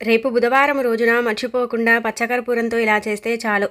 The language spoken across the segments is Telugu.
రేపు బుధవారం రోజున మర్చిపోకుండా పచ్చకర్పూరంతో ఇలా చేస్తే చాలు.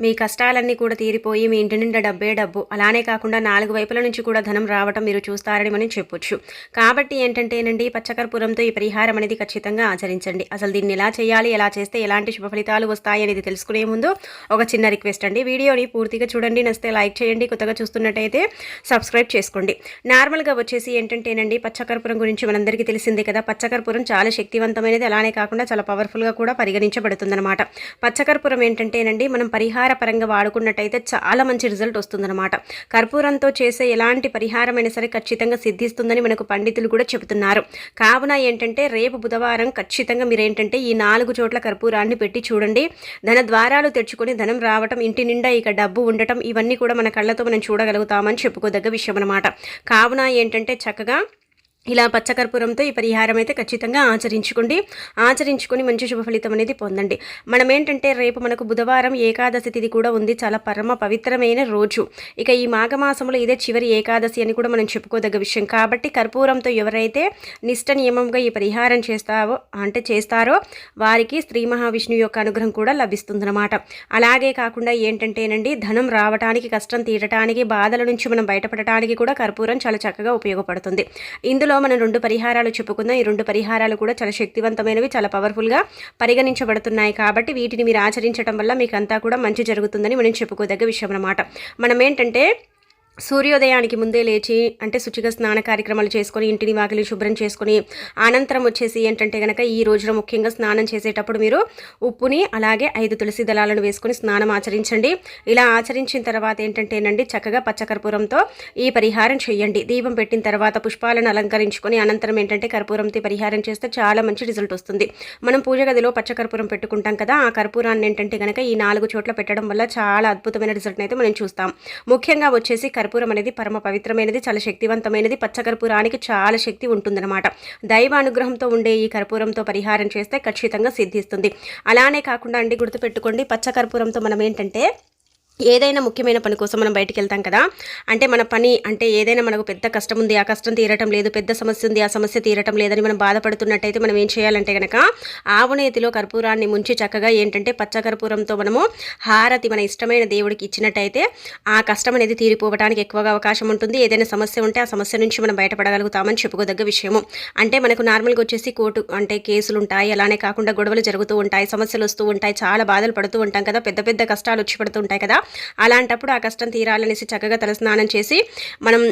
మీ కష్టాలన్నీ కూడా తీరిపోయి మీ ఇంటి నిండా డబ్బే డబ్బు. అలానే కాకుండా నాలుగు వైపుల నుంచి కూడా ధనం రావటం మీరు చూస్తారని మనం చెప్పొచ్చు. కాబట్టి ఏంటంటేనండి పచ్చకర్పూరంతో ఈ పరిహారం అనేది ఖచ్చితంగా ఆచరించండి. అసలు దీన్ని ఎలా చేయాలి ఎలా చేస్తే ఎలాంటి శుభ ఫలితాలు వస్తాయి అనేది తెలుసుకునే ముందు ఒక చిన్న రిక్వెస్ట్ అండి. వీడియోని పూర్తిగా చూడండి నస్తే లైక్ చేయండి కొత్తగా చూస్తున్నట్టయితే సబ్స్క్రైబ్ చేసుకోండి. నార్మల్గా వచ్చేసి ఏంటంటేనండి పచ్చకర్పూరం గురించి మనందరికీ తెలిసిందే కదా. పచ్చకర్పూరం చాలా శక్తివంతమైనది. అలానే కాకుండా చాలా పవర్ఫుల్గా కూడా పరిగణించబడుతుందన్నమాట. పచ్చకర్పూరం ఏంటంటేనండి మనం పరిహారం పరంగా వాడుకున్నట్టయితే చాలా మంచి రిజల్ట్ వస్తుందన్నమాట. కర్పూరంతో చేసే ఎలాంటి పరిహారమైనా సరే ఖచ్చితంగా సిద్ధిస్తుందని మనకు పండితులు కూడా చెబుతున్నారు. కావున ఏంటంటే రేపు బుధవారం ఖచ్చితంగా మీరు ఏంటంటే ఈ నాలుగు చోట్ల కర్పూరాన్ని పెట్టి చూడండి. ధన ద్వారాలు తెచ్చుకొని ధనం రావటం ఇంటి నిండా ఇక డబ్బు ఉండటం ఇవన్నీ కూడా మన కళ్ళతో మనం చూడగలుగుతామని చెప్పుకోదగ్గ విషయం అనమాట కావున ఏంటంటే చక్కగా ఇలా పచ్చకర్పూరంతో ఈ పరిహారం అయితే ఖచ్చితంగా ఆచరించుకోండి. ఆచరించుకొని మంచి శుభ ఫలితం అనేది పొందండి. మనం ఏంటంటే రేపు మనకు బుధవారం ఏకాదశి తిథి కూడా ఉంది. చాలా పరమ పవిత్రమైన రోజు. ఇక ఈ మాఘమాసంలో ఇదే చివరి ఏకాదశి అని కూడా మనం చెప్పుకోదగ్గ విషయం. కాబట్టి కర్పూరంతో ఎవరైతే నిష్ట నియమంగా ఈ పరిహారం చేస్తావో అంటే చేస్తారో వారికి శ్రీ మహావిష్ణువు యొక్క అనుగ్రహం కూడా లభిస్తుందన్నమాట. అలాగే కాకుండా ఏంటంటేనండి ధనం రావటానికి కష్టం తీరటానికి బాధల నుంచి మనం బయటపడటానికి కూడా కర్పూరం చాలా చక్కగా ఉపయోగపడుతుంది. ఇందులో ఇందులో మనం రెండు పరిహారాలు చెప్పుకుందాం. ఈ రెండు పరిహారాలు కూడా చాలా శక్తివంతమైనవి చాలా పవర్ఫుల్గా పరిగణించబడుతున్నాయి కాబట్టి వీటిని మీరు ఆచరించడం వల్ల మీకు అంతా కూడా మంచి జరుగుతుందని మనం చెప్పుకోదగ్గ విషయం అన్నమాట. మనం ఏంటంటే సూర్యోదయానికి ముందే లేచి అంటే శుచిగా స్నాన కార్యక్రమాలు చేసుకొని ఇంటిని వాకిలి శుభ్రం చేసుకొని అనంతరం వచ్చేసి ఏంటంటే కనుక ఈ రోజున ముఖ్యంగా స్నానం చేసేటప్పుడు మీరు ఉప్పుని అలాగే ఐదు తులసి దళాలను వేసుకొని స్నానం ఆచరించండి. ఇలా ఆచరించిన తర్వాత ఏంటంటేనండి చక్కగా పచ్చకర్పూరంతో ఈ పరిహారం చేయండి. దీపం పెట్టిన తర్వాత పుష్పాలను అలంకరించుకొని అనంతరం ఏంటంటే కర్పూరంతో పరిహారం చేస్తే చాలా మంచి రిజల్ట్ వస్తుంది. మనం పూజ గదిలో పచ్చకర్పూరం పెట్టుకుంటాం కదా ఆ కర్పూరాన్ని ఏంటంటే కనుక ఈ నాలుగు చోట్ల పెట్టడం వల్ల చాలా అద్భుతమైన రిజల్ట్ అయితే మనం చూస్తాం. ముఖ్యంగా వచ్చేసి కర్పూరం అనేది పరమ పవిత్రమైనది చాలా శక్తివంతమైనది. పచ్చకర్పూరానికి చాలా శక్తి ఉంటుందన్నమాట. దైవ అనుగ్రహంతో ఉండే ఈ కర్పూరంతో పరిహారం చేస్తే ఖచ్చితంగా సిద్ధిస్తుంది. అలానే కాకుండా అండి గుర్తుపెట్టుకోండి పచ్చకర్పూరంతో మనం ఏంటంటే ఏదైనా ముఖ్యమైన పని కోసం మనం బయటికి వెళ్తాం కదా. అంటే మన పని అంటే ఏదైనా మనకు పెద్ద కష్టం ఉంది ఆ కష్టం తీరటం లేదు పెద్ద సమస్య ఉంది ఆ సమస్య తీరటం లేదని మనం బాధపడుతున్నట్టయితే మనం ఏం చేయాలంటే కనుక ఆవునేతిలో కర్పూరాన్ని ముంచి చక్కగా ఏంటంటే పచ్చ కర్పూరంతో మనము హారతి మన ఇష్టమైన దేవుడికి ఇచ్చినట్టయితే ఆ కష్టం అనేది తీరిపోవడానికి ఎక్కువగా అవకాశం ఉంటుంది. ఏదైనా సమస్య ఉంటే ఆ సమస్య నుంచి మనం బయటపడగలుగుతామని చెప్పుకోదగ్గ విషయము. అంటే మనకు నార్మల్గా వచ్చేసి కోర్టు అంటే కేసులు ఉంటాయి. అలానే కాకుండా గొడవలు జరుగుతూ ఉంటాయి సమస్యలు వస్తూ ఉంటాయి. చాలా బాధలు పడుతూ ఉంటాం కదా. పెద్ద పెద్ద కష్టాలు వచ్చి పడుతూ ఉంటాయి కదా. అలాంటప్పుడు ఆ కష్టం తీరాలనేసి చక్కగా తలస్నానం చేసి మనం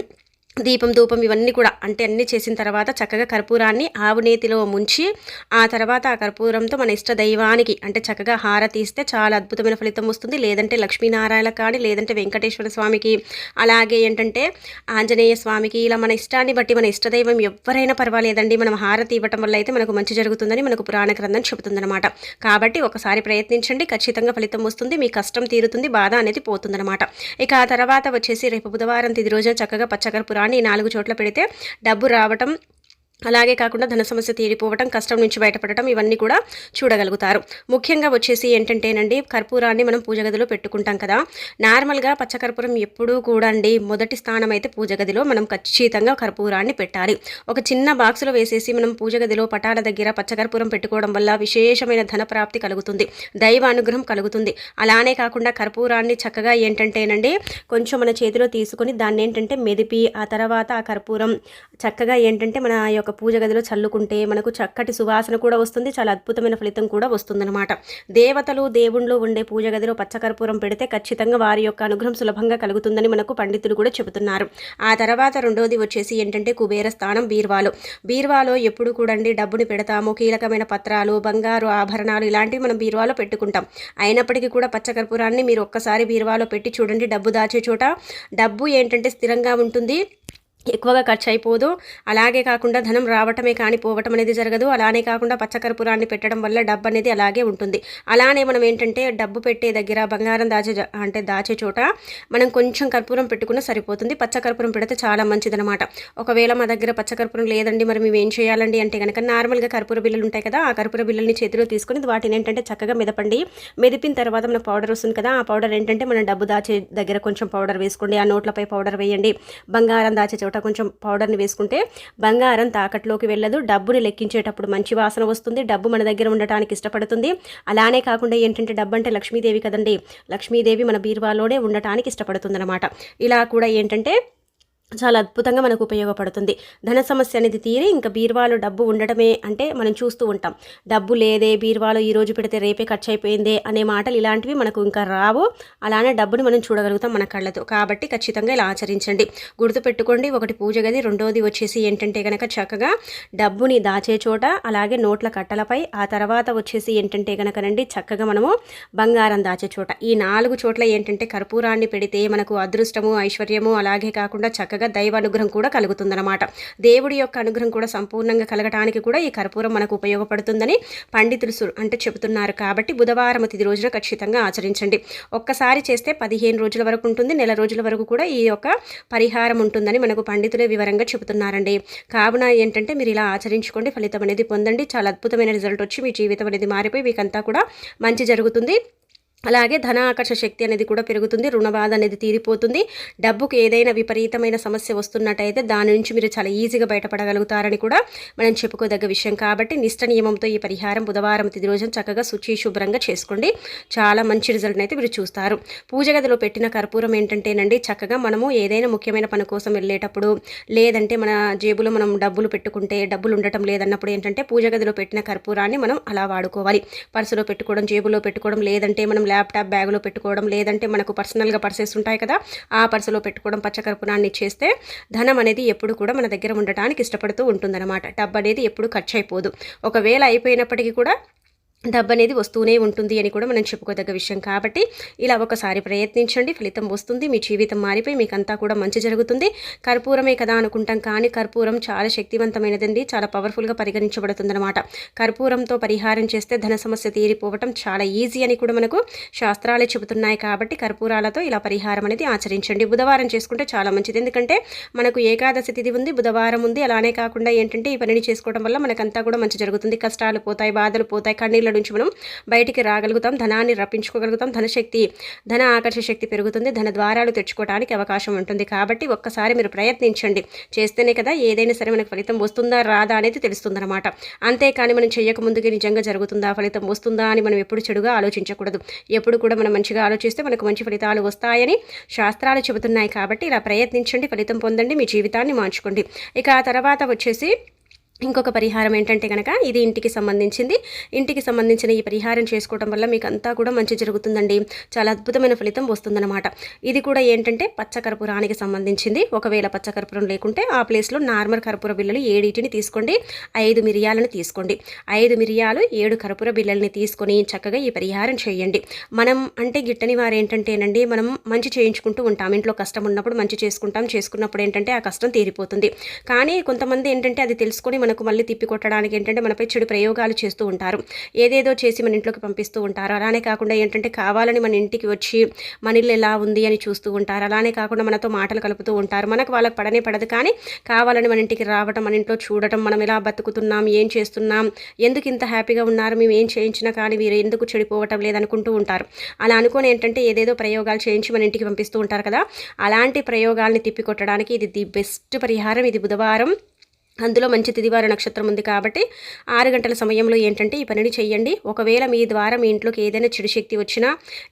దీపం ధూపం ఇవన్నీ కూడా అంటే అన్నీ చేసిన తర్వాత చక్కగా కర్పూరాన్ని ఆవు నేతిలో ముంచి ఆ తర్వాత ఆ కర్పూరంతో మన ఇష్ట దైవానికి అంటే చక్కగా హారతి ఇస్తే చాలా అద్భుతమైన ఫలితం వస్తుంది. లేదంటే లక్ష్మీనారాయణ కానీ లేదంటే వెంకటేశ్వర స్వామికి. అలాగే ఏంటంటే ఆంజనేయ స్వామికి ఇలా మన ఇష్టాన్ని బట్టి మన ఇష్టదైవం ఎవరైనా పర్వాలేదండి. మనం హారతి ఇవ్వటం వల్ల అయితే మనకు మంచి జరుగుతుందని మనకు పురాణ గ్రంథం చెబుతుందన్నమాట. కాబట్టి ఒకసారి ప్రయత్నించండి. ఖచ్చితంగా ఫలితం వస్తుంది. మీ కష్టం తీరుతుంది. బాధ అనేది పోతుందన్నమాట. ఇక ఆ తర్వాత వచ్చేసి రేపు బుధవారం తిది రోజున చక్కగా పచ్చకర్పూరాన్ని కానీ నాలుగు చోట్ల పెడితే డబ్బు రావటం అలాగే కాకుండా ధన సమస్య తీరిపోవటం కష్టం నుంచి బయటపడటం ఇవన్నీ కూడా చూడగలుగుతారు. ముఖ్యంగా వచ్చేసి ఏంటంటేనండి కర్పూరాన్ని మనం పూజ గదిలో పెట్టుకుంటాం కదా. నార్మల్గా పచ్చకర్పూరం ఎప్పుడూ కూడా అండి మొదటి స్థానం అయితే పూజ గదిలో మనం ఖచ్చితంగా కర్పూరాన్ని పెట్టాలి. ఒక చిన్న బాక్సులో వేసేసి మనం పూజ గదిలో పటాల దగ్గర పచ్చకర్పూరం పెట్టుకోవడం వల్ల విశేషమైన ధన ప్రాప్తి కలుగుతుంది దైవ అనుగ్రహం కలుగుతుంది. అలానే కాకుండా కర్పూరాన్ని చక్కగా ఏంటంటేనండి కొంచెం మన చేతిలో తీసుకొని దాన్ని ఏంటంటే మెదిపి ఆ తర్వాత ఆ కర్పూరం చక్కగా ఏంటంటే మన యొక్క పూజ గదిలో చల్లుకుంటే మనకు చక్కటి సువాసన కూడా వస్తుంది చాలా అద్భుతమైన ఫలితం కూడా వస్తుందన్నమాట. దేవతలు దేవుళ్ళు ఉండే పూజ గదిలో పచ్చకర్పూరం పెడితే ఖచ్చితంగా వారి యొక్క అనుగ్రహం సులభంగా కలుగుతుందని మనకు పండితులు కూడా చెబుతున్నారు. ఆ తర్వాత రెండోది వచ్చేసి ఏంటంటే కుబేర స్థానం బీర్వాలో. బీర్వాలో ఎప్పుడు కూడండి డబ్బుని పెడతాము కీలకమైన పత్రాలు బంగారు ఆభరణాలు ఇలాంటివి మనం బీర్వాలో పెట్టుకుంటాం. అయినప్పటికీ కూడా పచ్చకర్పూరాన్ని మీరు ఒక్కసారి బీర్వాలో పెట్టి చూడండి డబ్బు దాచే చోట. డబ్బు ఏంటంటే స్థిరంగా ఉంటుంది. ఎక్కువగా ఖర్చు అయిపోదు అలాగే కాకుండా ధనం రావటమే కానీ పోవటం అనేది జరగదు. అలానే కాకుండా పచ్చకర్పూరాన్ని పెట్టడం వల్ల డబ్బు అనేది అలాగే ఉంటుంది. అలానే మనం ఏంటంటే డబ్బు పెట్టే దగ్గర బంగారం దాచే అంటే దాచే చోట మనం కొంచెం కర్పూరం పెట్టుకున్న సరిపోతుంది. పచ్చకర్పూరం పెడితే చాలా మంచిదనమాట ఒకవేళ మా దగ్గర పచ్చకర్పూరం లేదండి మరి మేము ఏం చేయాలండి అంటే కనుక నార్మల్గా కర్పూర బిల్లలు ఉంటాయి కదా ఆ కర్పూర బిల్లల్ని చేతిలో తీసుకుని వాటిని ఏంటంటే చక్కగా మెదపండి. మెదిపిన తర్వాత మన పౌడర్ వస్తుంది కదా ఆ పౌడర్ ఏంటంటే మనం డబ్బు దాచే దగ్గర కొంచెం పౌడర్ వేసుకోండి. ఆ నోట్లపై పౌడర్ వేయండి. బంగారం దాచే చోట చోట కొంచెం పౌడర్ని వేసుకుంటే బంగారం తాకట్లోకి వెళ్ళదు. డబ్బుని లెక్కించేటప్పుడు మంచి వాసన వస్తుంది. డబ్బు మన దగ్గర ఉండటానికి ఇష్టపడుతుంది. అలానే కాకుండా ఏంటంటే డబ్బు అంటే లక్ష్మీదేవి కదండి. లక్ష్మీదేవి మన బీరువాలోనే ఉండటానికి ఇష్టపడుతుందనమాట ఇలా కూడా ఏంటంటే చాలా అద్భుతంగా మనకు ఉపయోగపడుతుంది. ధన సమస్య అనేది తీరి ఇంకా బీరువాలో డబ్బు ఉండటమే అంటే మనం చూస్తూ ఉంటాం. డబ్బు లేదే బీరువాలో ఈ రోజు పెడితే రేపే ఖర్చు అయిపోయిందే అనే మాటలు ఇలాంటివి మనకు ఇంకా రావు. అలానే డబ్బుని మనం చూడగలుగుతాం మన కళ్ళతో. కాబట్టి ఖచ్చితంగా ఇలా ఆచరించండి. గుర్తుపెట్టుకోండి ఒకటి పూజ గది రెండోది వచ్చేసి ఏంటంటే కనుక చక్కగా డబ్బుని దాచే చోట అలాగే నోట్ల కట్టలపై ఆ తర్వాత వచ్చేసి ఏంటంటే కనుకనండి చక్కగా మనము బంగారం దాచే చోట. ఈ నాలుగు చోట్ల ఏంటంటే కర్పూరాన్ని పెడితే మనకు అదృష్టము ఐశ్వర్యము అలాగే కాకుండా చక్కగా చక్కగా దైవ అనుగ్రహం కూడా కలుగుతుందన్నమాట. దేవుడి యొక్క అనుగ్రహం కూడా సంపూర్ణంగా కలగటానికి కూడా ఈ కర్పూరం మనకు ఉపయోగపడుతుందని పండితులు అంటే చెబుతున్నారు కాబట్టి బుధవారం తిది రోజున ఖచ్చితంగా ఆచరించండి. ఒక్కసారి చేస్తే పదిహేను రోజుల వరకు ఉంటుంది. నెల రోజుల వరకు కూడా ఈ యొక్క పరిహారం ఉంటుందని మనకు పండితులే వివరంగా చెబుతున్నారండి. కావున ఏంటంటే మీరు ఇలా ఆచరించుకోండి. ఫలితం అనేది పొందండి. చాలా అద్భుతమైన రిజల్ట్ వచ్చి మీ జీవితం అనేది మారిపోయి మీకంతా కూడా మంచి జరుగుతుంది. అలాగే ధన ఆకర్ష శక్తి అనేది కూడా పెరుగుతుంది రుణబాధ అనేది తీరిపోతుంది. డబ్బుకు ఏదైనా విపరీతమైన సమస్య వస్తున్నట్టయితే దాని నుంచి మీరు చాలా ఈజీగా బయటపడగలుగుతారని కూడా మనం చెప్పుకోదగ్గ విషయం. కాబట్టి నిష్ట నియమంతో ఈ పరిహారం బుధవారం తిది రోజున చక్కగా శుచి శుభ్రంగా చేసుకోండి. చాలా మంచి రిజల్ట్ని అయితే మీరు చూస్తారు. పూజ గదిలో పెట్టిన కర్పూరం ఏంటంటేనండి చక్కగా మనము ఏదైనా ముఖ్యమైన పని కోసం వెళ్ళేటప్పుడు లేదంటే మన జేబులో మనం డబ్బులు పెట్టుకుంటే డబ్బులు ఉండటం లేదన్నప్పుడు ఏంటంటే పూజ గదిలో పెట్టిన కర్పూరాన్ని మనం అలా వాడుకోవాలి. పర్సులో పెట్టుకోవడం జేబులో పెట్టుకోవడం లేదంటే మనం ల్యాప్టాప్ బ్యాగ్లో పెట్టుకోవడం లేదంటే మనకు పర్సనల్గా పర్సెస్ ఉంటాయి కదా ఆ పర్సులో పెట్టుకోవడం పచ్చకర్పూరాన్ని చేస్తే ధనం అనేది ఎప్పుడు కూడా మన దగ్గర ఉండటానికి ఇష్టపడుతూ ఉంటుందన్నమాట. డబ్బు అనేది ఎప్పుడు ఖర్చు అయిపోదు. ఒకవేళ అయిపోయినప్పటికీ కూడా డబ్బు అనేది వస్తూనే ఉంటుంది అని కూడా మనం చెప్పుకోదగ్గ విషయం. కాబట్టి ఇలా ఒకసారి ప్రయత్నించండి. ఫలితం వస్తుంది. మీ జీవితం మారిపోయి మీకు అంతా కూడా మంచి జరుగుతుంది. కర్పూరమే కదా అనుకుంటాం. కానీ కర్పూరం చాలా శక్తివంతమైనదండి. చాలా పవర్ఫుల్గా పరిగణించబడుతుందన్నమాట. కర్పూరంతో పరిహారం చేస్తే ధన సమస్య తీరిపోవటం చాలా ఈజీ అని కూడా మనకు శాస్త్రాలే చెబుతున్నాయి. కాబట్టి కర్పూరాలతో ఇలా పరిహారం అనేది ఆచరించండి. బుధవారం చేసుకుంటే చాలా మంచిది. ఎందుకంటే మనకు ఏకాదశి తిథి ఉంది బుధవారం ఉంది. అలానే కాకుండా ఏంటంటే ఈ పనిని చేసుకోవడం వల్ల మనకంతా కూడా మంచి జరుగుతుంది. కష్టాలు పోతాయి బాధలు పోతాయి కన్నీళ్ళు నుంచి మనం బయటికి రాగలుగుతాం. ధనాన్ని రప్పించుకోగలుగుతాం. ధనశక్తి ధన ఆకర్షణ శక్తి పెరుగుతుంది. ధన ద్వారాలు తెచ్చుకోవడానికి అవకాశం ఉంటుంది. కాబట్టి ఒక్కసారి మీరు ప్రయత్నించండి. చేస్తేనే కదా ఏదైనా సరే మనకు ఫలితం వస్తుందా రాదా అనేది తెలుస్తుందన్నమాట. అంతేకాని మనం చేయకముందుకే నిజంగా జరుగుతుందా ఫలితం వస్తుందా అని మనం ఎప్పుడు చెడుగా ఆలోచించకూడదు. ఎప్పుడు కూడా మనం మంచిగా ఆలోచిస్తే మనకు మంచి ఫలితాలు వస్తాయని శాస్త్రాలు చెబుతున్నాయి. కాబట్టి ఇలా ప్రయత్నించండి ఫలితం పొందండి మీ జీవితాన్ని మార్చుకోండి. ఇక ఆ తర్వాత వచ్చేసి ఇంకొక పరిహారం ఏంటంటే కనుక ఇది ఇంటికి సంబంధించింది. ఇంటికి సంబంధించిన ఈ పరిహారం చేసుకోవడం వల్ల మీకు అంతా కూడా మంచి జరుగుతుందండి. చాలా అద్భుతమైన ఫలితం వస్తుందన్నమాట. ఇది కూడా ఏంటంటే పచ్చకర్పూరానికి సంబంధించింది. ఒకవేళ పచ్చకర్పూరం లేకుంటే ఆ ప్లేస్లో నార్మల్ కర్పూర బిల్లలు ఏడింటిని తీసుకోండి. ఐదు మిరియాలను తీసుకోండి. ఐదు మిరియాలు ఏడు కర్పూర బిల్లల్ని తీసుకొని చక్కగా ఈ పరిహారం చేయండి. మనం అంటే గిట్టని వారు ఏంటంటేనండి మనం మంచి చేయించుకుంటూ ఉంటాం. ఇంట్లో కష్టం ఉన్నప్పుడు మంచి చేసుకుంటాం. చేసుకున్నప్పుడు ఏంటంటే ఆ కష్టం తీరిపోతుంది. కానీ కొంతమంది ఏంటంటే అది తెలుసుకొని మనకు మళ్ళీ తిప్పి కొట్టడానికి ఏంటంటే మనపై చెడు ప్రయోగాలు చేస్తూ ఉంటారు. ఏదేదో చేసి మన ఇంట్లోకి పంపిస్తూ ఉంటారు. అలానే కాకుండా ఏంటంటే కావాలని మన ఇంటికి వచ్చి మన ఇల్లు ఎలా ఉంది అని చూస్తూ ఉంటారు. అలానే కాకుండా మనతో మాటలు కలుపుతూ ఉంటారు. మనకు వాళ్ళకి పడనే పడదు కానీ కావాలని మన ఇంటికి రావటం మన ఇంట్లో చూడటం మనం ఎలా బతుకుతున్నాం ఏం చేస్తున్నాం ఎందుకు ఇంత హ్యాపీగా ఉన్నారు మేము ఏం చేయించినా కానీ వీరు ఎందుకు చెడిపోవటం లేదనుకుంటూ ఉంటారు. అలా అనుకుని ఏంటంటే ఏదేదో ప్రయోగాలు చేయించి మన ఇంటికి పంపిస్తూ ఉంటారు కదా. అలాంటి ప్రయోగాల్ని తిప్పికొట్టడానికి ఇది ది బెస్ట్ పరిహారం. ఇది బుధవారం. అందులో మంచి తిదివార నక్షత్రం ఉంది కాబట్టి ఆరు గంటల సమయంలో ఏంటంటే ఈ పనిని చేయండి ఒకవేళ మీ ద్వారా మీ ఇంట్లోకి ఏదైనా చెడు శక్తి వచ్చినా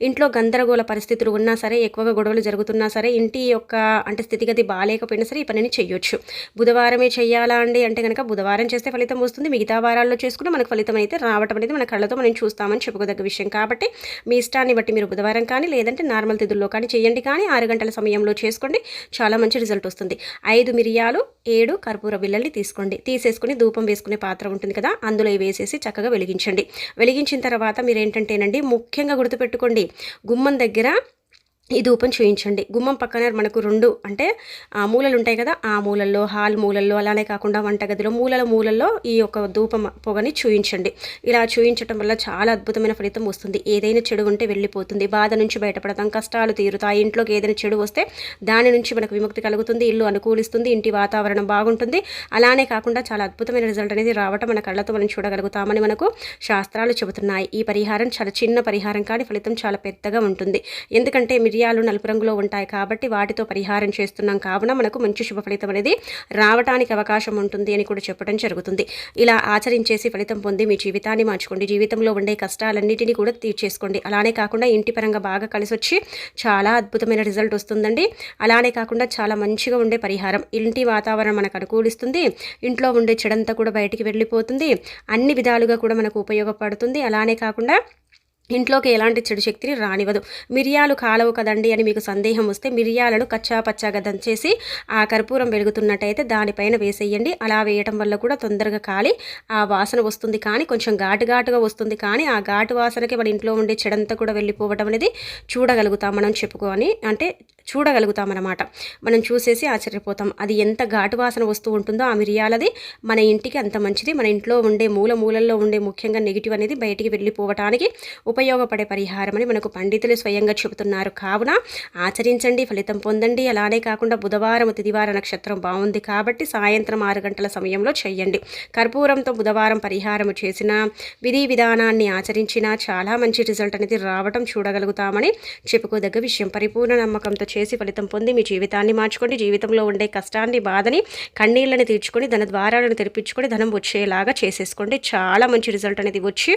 ఇంట్లో గందరగోళ పరిస్థితులు ఉన్నా సరే ఎక్కువగా గొడవలు జరుగుతున్నా సరే ఇంటి యొక్క అంటే స్థితిగతి బాగాలేకపోయినా సరే ఈ పనిని చేయొచ్చు బుధవారమే చేయాలా అండి అంటే కనుక బుధవారం చేస్తే ఫలితం వస్తుంది. మిగతా వారాల్లో చేసుకుంటే మనకు ఫలితం అయితే రావటం అనేది మన కళ్ళతో మనం చూస్తామని చెప్పుకోదగ్గ విషయం. కాబట్టి మీ ఇష్టాన్ని బట్టి మీరు బుధవారం కానీ లేదంటే నార్మల్ తిథుల్లో కానీ చేయండి కానీ ఆరు గంటల సమయంలో చేసుకోండి. చాలా మంచి రిజల్ట్ వస్తుంది. ఐదు మిరియాలు ఏడు కర్పూర బిల్లల్ని తీసుకోండి. తీసేసుకుని ధూపం వేసుకునే పాత్ర ఉంటుంది కదా అందులో వేసేసి చక్కగా వెలిగించండి. వెలిగించిన తర్వాత మీరు ఏంటంటేనండి ముఖ్యంగా గుర్తుపెట్టుకోండి గుమ్మం దగ్గర ఈ ధూపం చూయించండి. గుమ్మం పక్కన మనకు రెండు అంటే ఆ మూలలు ఉంటాయి కదా ఆ మూలల్లో హాల్ మూలల్లో అలానే కాకుండా వంటగదిలో మూలల మూలల్లో ఈ యొక్క ధూపం పొగని చూయించండి. ఇలా చూయించడం వల్ల చాలా అద్భుతమైన ఫలితం వస్తుంది. ఏదైనా చెడు ఉంటే వెళ్ళిపోతుంది. బాధ నుంచి బయటపడతాం కష్టాలు తీరుతాయి. ఇంట్లోకి ఏదైనా చెడు వస్తే దాని నుంచి మనకు విముక్తి కలుగుతుంది ఇల్లు అనుకూలిస్తుంది ఇంటి వాతావరణం బాగుంటుంది. అలానే కాకుండా చాలా అద్భుతమైన రిజల్ట్ అనేది రావటం మన కళ్ళతో మనం చూడగలుగుతామని మనకు శాస్త్రాలు చెబుతున్నాయి. ఈ పరిహారం చాలా చిన్న పరిహారం కానీ ఫలితం చాలా పెద్దగా ఉంటుంది. ఎందుకంటే మీరు మిరియాలు నలుపు రంగులో ఉంటాయి కాబట్టి వాటితో పరిహారం చేస్తున్నాం. కావున మనకు మంచి శుభ ఫలితం అనేది రావడానికి అవకాశం ఉంటుంది అని కూడా చెప్పడం జరుగుతుంది. ఇలా ఆచరించేసి ఫలితం పొంది మీ జీవితాన్ని మార్చుకోండి. జీవితంలో ఉండే కష్టాలన్నిటినీ కూడా తీర్చేసుకోండి. అలానే కాకుండా ఇంటి పరంగా బాగా కలిసి వచ్చి చాలా అద్భుతమైన రిజల్ట్ వస్తుందండి. అలానే కాకుండా చాలా మంచిగా ఉండే పరిహారం. ఇంటి వాతావరణం మనకు అనుకూలిస్తుంది. ఇంట్లో ఉండే చెడంతా కూడా బయటికి వెళ్ళిపోతుంది. అన్ని విధాలుగా కూడా మనకు ఉపయోగపడుతుంది. అలానే కాకుండా ఇంట్లోకి ఎలాంటి చెడు శక్తిని రానివ్వదు. మిరియాలు కాలవు కదండి అని మీకు సందేహం వస్తే మిరియాలను కచ్చా పచ్చాగా దంచేసి ఆ కర్పూరం వెలుగుతున్నట్టయితే దానిపైన వేసేయండి. అలా వేయటం వల్ల కూడా తొందరగా కాలి ఆ వాసన వస్తుంది కానీ కొంచెం ఘాటు ఘాటుగా వస్తుంది కానీ ఆ ఘాటు వాసనకి మన ఇంట్లో ఉండే చెడంతా కూడా వెళ్ళిపోవడం అనేది చూడగలుగుతాం మనం చెప్పుకొని అంటే చూడగలుగుతామన్నమాట. మనం చూసేసి ఆశ్చర్యపోతాం. అది ఎంత ఘాటు వాసన వస్తూ ఉంటుందో ఆ మిరియాలది. మన ఇంటికి అంత మంచిది. మన ఇంట్లో ఉండే మూల మూలల్లో ఉండే ముఖ్యంగా నెగిటివ్ అనేది బయటికి వెళ్ళిపోవటానికి ఉపయోగపడే పరిహారం అని మనకు పండితులు స్వయంగా చెబుతున్నారు. కావున ఆచరించండి ఫలితం పొందండి. అలానే కాకుండా బుధవారం తిదివార నక్షత్రం బాగుంది కాబట్టి సాయంత్రం ఆరు గంటల సమయంలో చేయండి. కర్పూరంతో బుధవారం పరిహారం చేసిన విధి విధానాన్ని ఆచరించినా చాలా మంచి రిజల్ట్ అనేది రావటం చూడగలుగుతామని చెప్పుకోదగ్గ విషయం. పరిపూర్ణ నమ్మకంతో చేసి ఫలితం పొంది మీ జీవితాన్ని మార్చుకోండి. జీవితంలో ఉండే కష్టాన్ని బాధని కన్నీళ్ళని తీర్చుకొని ధన ద్వారాలను తెరిపించుకొని ధనం వచ్చేలాగా చేసేసుకోండి. చాలా మంచి రిజల్ట్ అనేది వచ్చి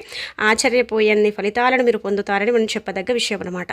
ఆశ్చర్యపోయే ఫలితాలను మీరు పొందుతారని మనం చెప్పదగ్గ విషయం అనమాట